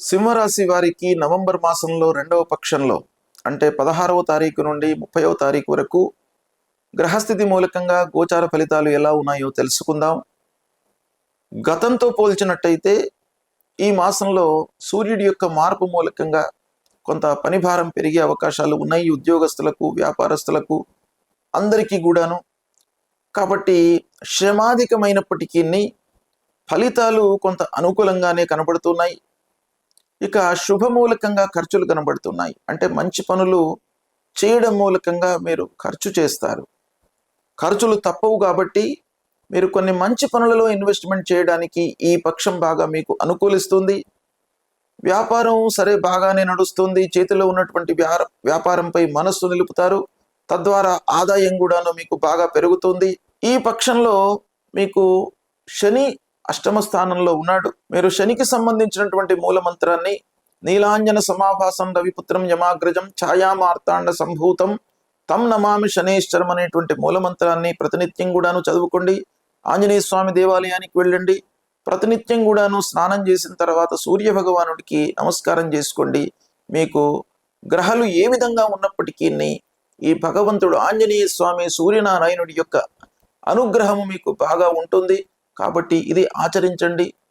సింహరాశి వారికి నవంబర్ మాసంలో రెండవ పక్షంలో అంటే పదహారవ తారీఖు నుండి ముప్పైవ తారీఖు వరకు గ్రహస్థితి మూలకంగా గోచార ఫలితాలు ఎలా ఉన్నాయో తెలుసుకుందాం. గతంతో పోల్చినట్టయితే ఈ మాసంలో సూర్యుడి యొక్క మార్పు మూలకంగా కొంత పనిభారం పెరిగే అవకాశాలు ఉన్నాయి. ఉద్యోగస్తులకు వ్యాపారస్తులకు అందరికీ కూడాను. కాబట్టి శ్రమాధికమైనప్పటికీ ఫలితాలు కొంత అనుకూలంగానే కనబడుతున్నాయి ఇక శుభమూలకంగా ఖర్చులు కనబడుతున్నాయి. అంటే మంచి పనులు చేయడం మూలకంగా మీరు ఖర్చు చేస్తారు. ఖర్చులు తప్పవు కాబట్టి మీరు కొన్ని మంచి పనులలో ఇన్వెస్ట్మెంట్ చేయడానికి ఈ పక్షం బాగా మీకు అనుకూలిస్తుంది. వ్యాపారం సరే బాగానే నడుస్తుంది. చేతిలో ఉన్నటువంటి వ్యా- వ్యాపారంపై మనస్సు నిలుపుతారు. తద్వారా ఆదాయం కూడాను మీకు బాగా పెరుగుతుంది. ఈ పక్షంలో మీకు శని అష్టమ స్థానంలో ఉన్నాడు. మీరు శనికి సంబంధించినటువంటి మూల మంత్రాన్ని నీలాంజన సమాభాసం రవిపుత్రం యమాగ్రజం ఛాయామార్తాండ సంభూతం తం నమామి శనేశ్వరం అనేటువంటి మూల మంత్రాన్ని ప్రతినిత్యం కూడాను చదువుకోండి. ఆంజనేయ స్వామి దేవాలయానికి వెళ్ళండి. ప్రతినిత్యం కూడాను స్నానం చేసిన తర్వాత సూర్య భగవానుడికి నమస్కారం చేసుకోండి. మీకు గ్రహాలు ఏ విధంగా ఉన్నప్పటికీ ఈ భగవంతుడు ఆంజనేయ స్వామి సూర్యనారాయణుడి యొక్క అనుగ్రహము మీకు బాగా ఉంటుంది. కాబట్టి ఇది ఆచరించండి.